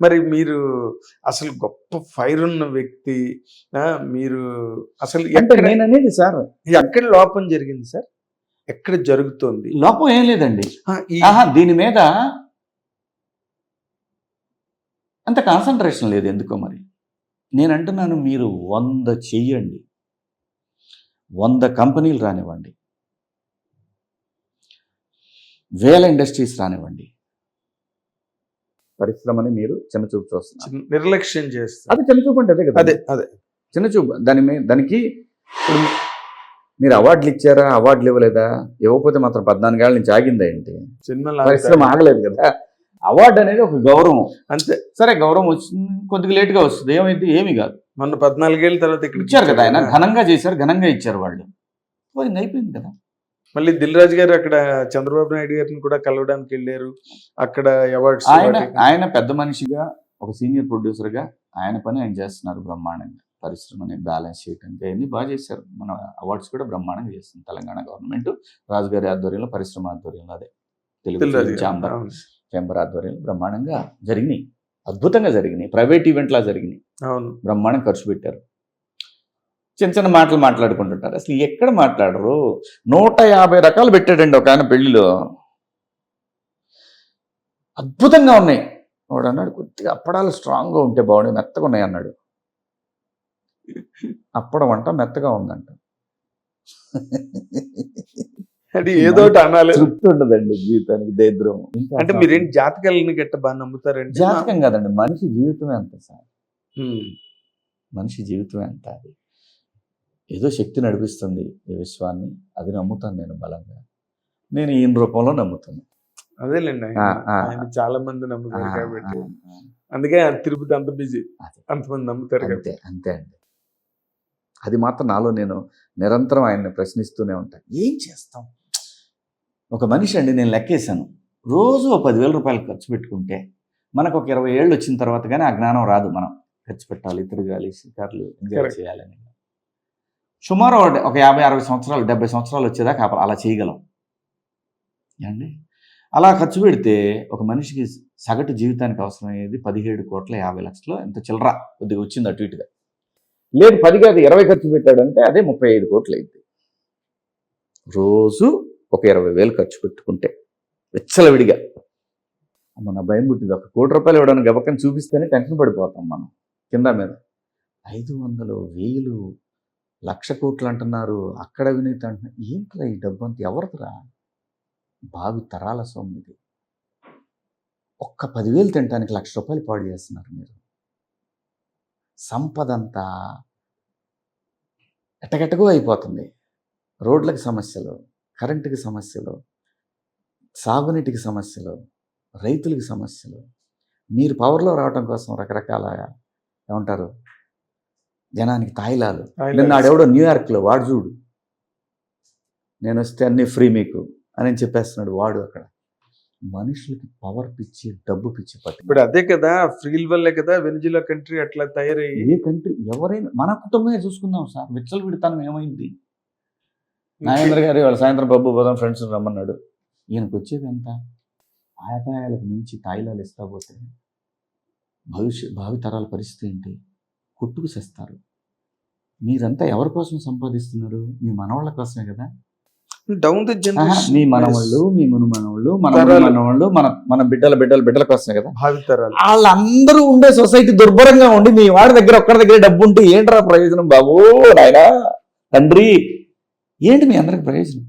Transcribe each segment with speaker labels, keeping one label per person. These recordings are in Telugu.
Speaker 1: మరి మీరు అసలు గొప్ప ఫైర్ ఉన్న వ్యక్తి మీరు అసలు
Speaker 2: అంటే
Speaker 1: ఎక్కడ
Speaker 2: నేను అనేది సార్
Speaker 1: ఎక్కడ లోపం జరిగింది సార్? ఎక్కడ జరుగుతోంది?
Speaker 2: లోపం ఏం లేదండి. దీని మీద అంత కాన్సన్ట్రేషన్ లేదు ఎందుకో మరి. నేను అంటున్నాను మీరు వంద చెయ్యండి. వంద కంపెనీలు రానివ్వండి. వేల ఇండస్ట్రీస్ రానివ్వండి. పరిశ్రమని మీరు చిన్న చూపు చూస్తున్నారు
Speaker 1: చిన్న- నిర్లక్ష్యం చేస్తారు.
Speaker 2: అది చిన్న చూపు అంటే అదే కదా.
Speaker 1: అదే అదే.
Speaker 2: చిన్న చూపు దాని మీద దానికి ఇప్పుడు మీరు అవార్డులు ఇచ్చారా అవార్డులు ఇవ్వలేదా? ఇవ్వకపోతే మాత్రం పద్నాలుగేళ్ళ నుంచి ఆగిందా ఏంటి?
Speaker 1: సినిమా
Speaker 2: పరిశ్రమ ఆగలేదు కదా. అవార్డు అనేది ఒక గౌరవం.
Speaker 1: అంతే.
Speaker 2: సరే గౌరవం వచ్చింది కొద్దిగా లేట్గా వస్తుంది. ఏమైంది? ఏమీ కాదు.
Speaker 1: మొన్న పద్నాలుగేళ్ళ తర్వాత ఇక్కడ
Speaker 2: ఇచ్చారు కదా ఆయన. ఘనంగా చేశారు ఘనంగా ఇచ్చారు వాళ్ళు. పోయింది అయిపోయింది కదా.
Speaker 1: మళ్ళీ దిల్ రాజు గారు అక్కడ చంద్రబాబు నాయుడు గారిని కూడా కలవడానికి వెళ్ళారు. అక్కడ అవార్డ్స్
Speaker 2: ఆయన ఆయన పెద్ద మనిషిగా ఒక సీనియర్ ప్రొడ్యూసర్గా ఆయన పని ఆయన చేస్తున్నారు బ్రహ్మాండంగా. పరిశ్రమని బ్యాలెన్స్ చేయడానికి అన్ని బాగా చేశారు. మన అవార్డ్స్ కూడా బ్రహ్మాండంగా చేస్తుంది తెలంగాణ గవర్నమెంట్ రాజుగారి ఆధ్వర్యంలో పరిశ్రమ ఆధ్వర్యంలో అదే. తెలుగు ఛాంబర్
Speaker 1: అవును.
Speaker 2: ఛాంబర్ ఆధ్వర్యంలో బ్రహ్మాండంగా జరిగినాయి. అద్భుతంగా జరిగినాయి. ప్రైవేట్ ఈవెంట్లా జరిగినాయి.
Speaker 1: అవును.
Speaker 2: బ్రహ్మాండం ఖర్చు పెట్టారు. చిన్న చిన్న మాటలు మాట్లాడుకుంటుంటారు. అసలు ఎక్కడ మాట్లాడరు? నూట యాభై రకాలు పెట్టాడండి ఒక ఆయన పెళ్ళిలో అద్భుతంగా ఉన్నాయి. వాడు అన్నాడు కొద్దిగా అప్పడాలు స్ట్రాంగ్గా ఉంటే బాగుండే మెత్తగా ఉన్నాయి అన్నాడు. అప్పడం అంట మెత్తగా ఉందంట.
Speaker 1: అది ఏదో ఒకటి అనాలి.
Speaker 2: తృప్తి ఉండదండి జీవితానికి దరిద్రం.
Speaker 1: అంటే మీరేం జాతకాలని గట్ట బాగా నమ్ముతారండి
Speaker 2: జాతకం కాదండి మనిషి జీవితమే అంత సార్. మనిషి జీవితమే అంత అది. ఏదో శక్తి నడిపిస్తుంది ఈ విశ్వాన్ని. అది నమ్ముతాను నేను బలంగా. నేను ఈయన రూపంలో నమ్ముతాను
Speaker 1: అదేలేండి ఆయన. చాలా మంది నమ్ముతారు కాబట్టి. అందుకే తిరుపతి అంత బిజీ
Speaker 2: అదే.
Speaker 1: అంతమంది నమ్ముతారు
Speaker 2: అంతే అంతే అండి. అది మాత్రం నాలో నేను నిరంతరం ఆయన్ని ప్రశ్నిస్తూనే ఉంటాను ఏం చేస్తాం? ఒక మనిషి అండి నేను లెక్కేశాను. రోజు ఒక పదివేల రూపాయలు ఖర్చు పెట్టుకుంటే మనకు ఒక ఇరవై ఏళ్ళు వచ్చిన తర్వాత కానీ ఆ జ్ఞానం రాదు మనం. ఖర్చు పెట్టాలి తిరగాలి షికార్లు ఎంజాయ్. చేయాలని సుమారు ఒక- ఒక యాభై అరవై సంవత్సరాలు డెబ్బై సంవత్సరాలు వచ్చేదాకా అలా చేయగలం. ఏమండి? అలా ఖర్చు పెడితే ఒక మనిషికి సగటు జీవితానికి అవసరమయ్యేది పదిహేడు కోట్ల యాభై లక్షలు. ఎంత చిల్లర కొద్దిగా వచ్చింది అటు ఇటుగా. లేదు పది కాదు ఇరవై ఖర్చు పెట్టాడంటే అదే ముప్పై ఐదు కోట్లు అయింది. రోజు ఒక ఇరవై వేలు ఖర్చు పెట్టుకుంటే విచ్చలవిడిగా. మన భయం పుట్టింది. ఒక కోటి రూపాయలు ఇవ్వడానికి గబక్కని చూపిస్తేనే టెన్షన్ పడిపోతాం మనం కింద మీద. ఐదు వందలు వేలు లక్ష కోట్లు అంటున్నారు అక్కడ అవినీతి అంటున్నారు. ఏంట్రా ఈ డబ్బు అంత ఎవరిదిరా? బావి తరాల సొమ్ము ఇది. ఒక్క పదివేలు తినడానికి లక్ష రూపాయలు పాడు చేస్తున్నారు మీరు. సంపద అంతా అయిపోతుంది. రోడ్లకు సమస్యలు కరెంటుకి సమస్యలు సాగునీటికి సమస్యలు రైతులకి సమస్యలు. మీరు పవర్లో రావడం కోసం రకరకాల ఏమంటారు? జనానికి తాయిలాలు.
Speaker 1: ఆయన
Speaker 2: నిన్న ఆడెవడో న్యూయార్క్లో వాడు చూడు. నేను వస్తే అన్నీ ఫ్రీ మీకు అని చెప్పేస్తున్నాడు వాడు అక్కడ. మనుషులకి పవర్ పిచ్చి డబ్బు పిచ్చి పట్టి.
Speaker 1: ఇప్పుడు అదే కదా ఫ్రీల్ వల్లే కదా వెనిజులా కంట్రీ అట్లా తయారయ్యి.
Speaker 2: ఏ కంట్రీ? ఎవరైనా మన కుటుంబమే చూసుకుందాం సార్. విచ్చలు విడతానం ఏమైంది? నాగేంద్ర గారు వాళ్ళ సాయంత్రం పబ్బు పోదాం ఫ్రెండ్స్ రమ్మన్నాడు. ఈయనకు వచ్చేది ఎంత? ఆదాయాలకు మించి తాయిలాలు ఇస్తా పోతే భవిష్య భావి తరాల పరిస్థితి ఏంటి? కొట్టుకు చేస్తారు మీరంతా ఎవరి కోసం సంపాదిస్తున్నారు? మీ మనవాళ్ళ కోసమే కదా?
Speaker 1: డౌన్ ద జనరేషన్
Speaker 2: మీ మనవాళ్ళు మీ మును మనవాళ్ళు మన. మనవాళ్ళు మన మన బిడ్డల బిడ్డల బిడ్డల కోసమే కదా?
Speaker 1: భావితరాలు
Speaker 2: వాళ్ళందరూ ఉండే సొసైటీ దుర్భరంగా ఉండి మీ వాడి దగ్గర ఒక్కడి దగ్గర డబ్బు ఉంటే ఏంట్రా ప్రయోజనం బాబు నాయనా తండ్రి? ఏంటి మీ అందరికి ప్రయోజనం?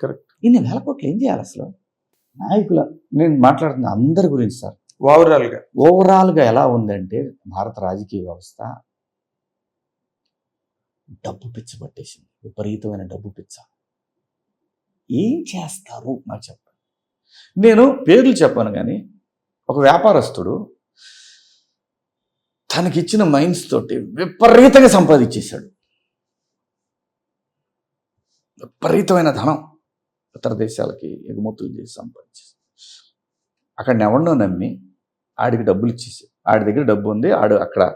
Speaker 1: Correct.
Speaker 2: ఇన్ని వేల కోట్లు ఏం చేయాలి అసలు? నాయకుల నేను మాట్లాడుతున్న అందరి గురించి సార్.
Speaker 1: ఓవరాల్గా.
Speaker 2: ఓవరాల్గా ఎలా ఉందంటే భారత రాజకీయ వ్యవస్థ డబ్బు పిచ్చ పట్టేసింది. విపరీతమైన డబ్బు పిచ్చ. ఏం చేస్తారు? నాకు చెప్పండి. నేను పేర్లు చెప్పాను కానీ ఒక వ్యాపారస్తుడు తనకిచ్చిన మైండ్స్ తోటి విపరీతంగా సంపాదించేశాడు. విపరీతమైన ధనం ఇతర దేశాలకి ఎగుమతులు చేసి సంపాదించేసి అక్కడ ఎవరినో నమ్మి ఆడికి డబ్బులు ఇచ్చేసి ఆడి దగ్గర డబ్బు ఉంది ఆడు అక్కడ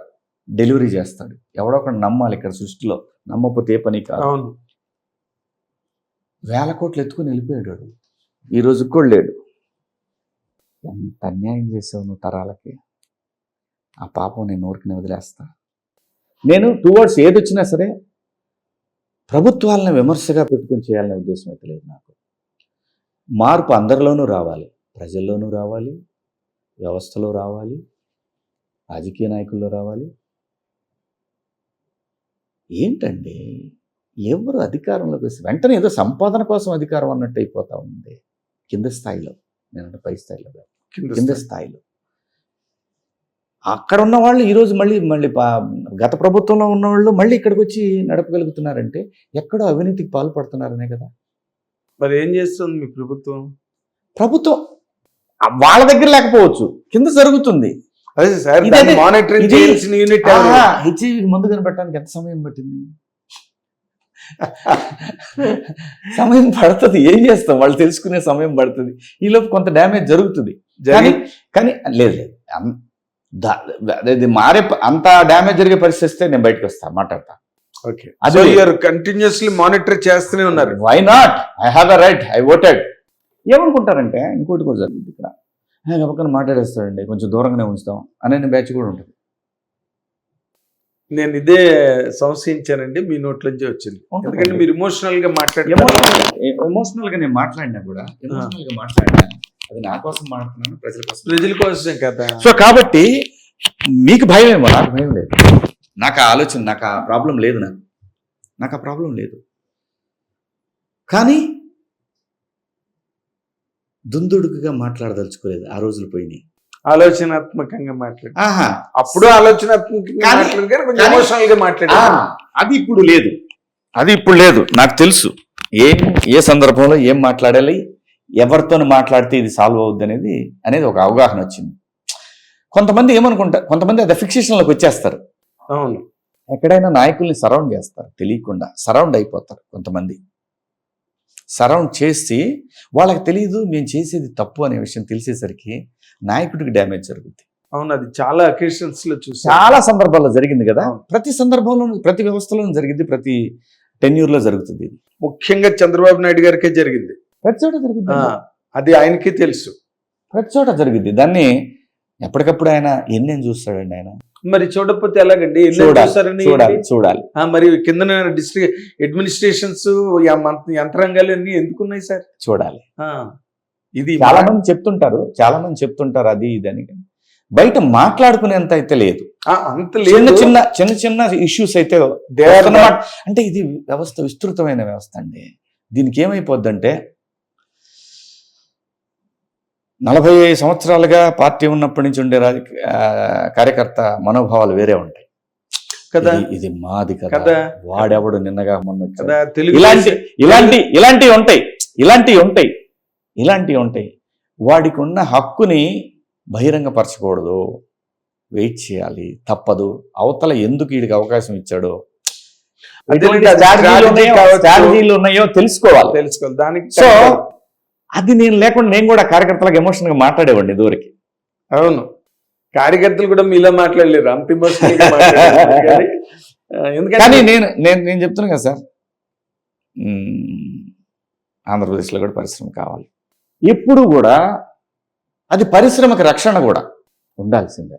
Speaker 2: డెలివరీ చేస్తాడు. ఎవడో ఒకడు నమ్మాలి ఇక్కడ సృష్టిలో. నమ్మకపోతే ఏ పని కాదు. వేల కోట్లు ఎత్తుకుని వెళ్ళిపోయాడు వాడు. ఈ రోజు కూడా లేడు. ఎంత అన్యాయం చేసావు నువ్వు తరాలకి? ఆ పాపం నేను ఊరికి వదిలేస్తా. నేను టూ వర్డ్స్ ఏది వచ్చినా సరే ప్రభుత్వాలను విమర్శగా పెట్టుకొని చేయాలనే ఉద్దేశం అయితే లేదు నాకు. మార్పు అందరిలోనూ రావాలి. ప్రజల్లోనూ రావాలి. వ్యవస్థలో రావాలి రాజకీయ నాయకుల్లో రావాలి. ఏంటండి ఎవరు అధికారంలోకి వస్తే వెంటనే ఏదో సంపాదన కోసం అధికారం అన్నట్టు అయిపోతా ఉంది. కింద స్థాయిలో నేనంటే పై స్థాయిలో కాదు.
Speaker 1: కింద
Speaker 2: కింద
Speaker 1: స్థాయి.
Speaker 2: స్థాయిలో. అక్కడ ఉన్న వాళ్ళు ఈరోజు మళ్ళీ మళ్ళీ గత ప్రభుత్వంలో ఉన్న వాళ్ళు మళ్ళీ ఇక్కడికి వచ్చి నడపగలుగుతున్నారంటే ఎక్కడో అవినీతికి పాల్పడుతున్నారనే కదా.
Speaker 1: మరి ఏం చేస్తుంది మీ ప్రభుత్వం?
Speaker 2: ప్రభుత్వం వాళ్ళ దగ్గర లేకపోవచ్చు. కింద జరుగుతుంది.
Speaker 1: అదే సార్ మానిటరింగ్ చేయాల్సిన యూనిట్ ఎవరు?
Speaker 2: హెచ్ఐవికి మందు కనిపెట్టడానికి ఎంత సమయం పట్టింది? సమయం పడుతుంది. ఏం చేస్తాం? వాళ్ళు తెలుసుకునే సమయం పడుతుంది. ఈలోపు కొంత డ్యామేజ్ జరుగుతుంది. కానీ కానీ లేదు లేదు. అం- అది మారే అంత డ్యామేజ్ జరిగే పరిస్థితి వస్తే నేను బయటకు వస్తాను మాట్లాడతా.
Speaker 1: ఓకే
Speaker 2: అది.
Speaker 1: యూఆర్ కంటిన్యూస్లీ మానిటర్ చేస్తూనే ఉన్నారు.
Speaker 2: Why not I have a right I voted ఏమనుకుంటారంటే ఇంకోటి కూడా జరిగింది ఇక్కడ. "ఏ, పక్కన మాట్లాడేస్తాడండి కొంచెం దూరంగానే ఉంచుతాం అనే బ్యాచ్ కూడా ఉంటుంది.
Speaker 1: నేను ఇదే సంశయించానండి మీ నోట్లోంచి వచ్చింది. ఎందుకంటే మీరు ఇమోషనల్గా మాట్లాడారు
Speaker 2: ఎమోషనల్గా నేను మాట్లాడినా కూడా ఎమోషనల్గా మాట్లాడినా అది నా కోసం మాట్లాడుతున్నాను ప్రజల కోసం.
Speaker 1: ప్రజల కోసం కదా.
Speaker 2: సో కాబట్టి మీకు భయం ఏమో నాకు భయం లేదు. నాకు ఆ ఆలోచన నాకు ఆ ప్రాబ్లం లేదు నాకు. నాకు ఆ ప్రాబ్లం లేదు. కానీ దుందుడుకుగా మాట్లాడదలుచుకోలేదు. ఆ రోజులు పోయినాయి.
Speaker 1: ఆలోచనాత్మకంగా మాట్లాడు.
Speaker 2: ఆహా.
Speaker 1: అప్పుడు ఆలోచనాత్మకంగా మాట్లాడు కొంచెం
Speaker 2: అది ఇప్పుడు లేదు. అది ఇప్పుడు లేదు. నాకు తెలుసు. ఏం ఏ సందర్భంలో ఏం మాట్లాడాలి? ఎవరితో మాట్లాడితే ఇది సాల్వ్ అవుద్ది అనేది అనేది ఒక అవగాహన వచ్చింది. కొంతమంది ఏమనుకుంటారు కొంతమంది అది ఫిక్సేషన్లోకి వచ్చేస్తారు.
Speaker 1: అవును.
Speaker 2: ఎక్కడైనా నాయకుల్ని సరౌండ్ చేస్తారు. తెలియకుండా సరౌండ్ అయిపోతారు కొంతమంది. సరౌండ్ చేసి వాళ్ళకి తెలియదు మేము చేసేది తప్పు అనే విషయం తెలిసేసరికి నాయకుడికి డ్యామేజ్ జరుగుతుంది
Speaker 1: అవును అది చాలా అకేషన్స్లో చూసా.
Speaker 2: చాలా సందర్భాల్లో జరిగింది కదా. ప్రతి సందర్భంలోనూ ప్రతి వ్యవస్థలోనూ జరిగింది ప్రతి టెన్యూర్లో జరుగుతుంది
Speaker 1: ముఖ్యంగా చంద్రబాబు నాయుడు గారికే జరిగింది.
Speaker 2: ప్రతి చోట జరుగుతుంది.
Speaker 1: ఆ, అది ఆయనకి తెలుసు.
Speaker 2: ప్రతి చోట జరిగింది దాన్ని ఎప్పటికప్పుడు ఆయన ఎన్నేం చూస్తాడండి ఆయన?
Speaker 1: మరి చూడకపోతే ఎలాగండి?
Speaker 2: చూడాలి చూడాలి
Speaker 1: మరి కింద డిస్ట్రిక్ట్ అడ్మినిస్ట్రేషన్స్ యంత్రాంగాలు అన్ని ఎందుకున్నాయి సార్?
Speaker 2: చూడాలి.
Speaker 1: ఆ, ఇది
Speaker 2: చాలా మంది చెప్తుంటారు చాలా మంది చెప్తుంటారు అది ఇది అని. బయట మాట్లాడుకునేంత అయితే లేదు.
Speaker 1: అంత
Speaker 2: చిన్న
Speaker 1: లేదు.
Speaker 2: చిన్న చిన్న చిన్న ఇష్యూస్ అయితే. అంటే ఇది వ్యవస్థ విస్తృతమైన వ్యవస్థ అండి. దీనికి ఏమైపోద్దంటే నలభై సంవత్సరాలుగా పార్టీ ఉన్నప్పటి నుంచి ఉండే రాజకీయ కార్యకర్త మనోభావాలు వేరే ఉంటాయి.
Speaker 1: కదా?
Speaker 2: ఇది- మాది కదా. వాడెవడు నిన్నగా మొన్న.
Speaker 1: కదా? తెలుగు
Speaker 2: ఇలాంటి ఇలాంటి ఇలాంటివి ఉంటాయి. ఇలాంటివి ఉంటాయి. ఇలాంటివి ఉంటాయి. వాడికి ఉన్న హక్కుని బహిరంగపరచకూడదు. వెయిట్ చేయాలి. తప్పదు. అవతల ఎందుకు వీడికి అవకాశం ఇచ్చాడో. స్ట్రాటజీలు ఉన్నాయో తెలుసుకోవాలి.
Speaker 1: తెలుసుకోవాలి. దానికి
Speaker 2: సో అది నేను లేకుండా నేను కూడా కార్యకర్తలకు ఎమోషన్గా మాట్లాడేవాడిని ఇదివరకు.
Speaker 1: అవును. కార్యకర్తలు కూడా మీలా మాట్లాడలేరు. అంత కానీ, ఎందుకంటే
Speaker 2: నేను నేను నేను చెప్తున్నాను కదా సార్. ఆంధ్రప్రదేశ్లో కూడా పరిశ్రమ కావాలి. ఎప్పుడు కూడా అది పరిశ్రమకి రక్షణ కూడా ఉండాల్సిందే.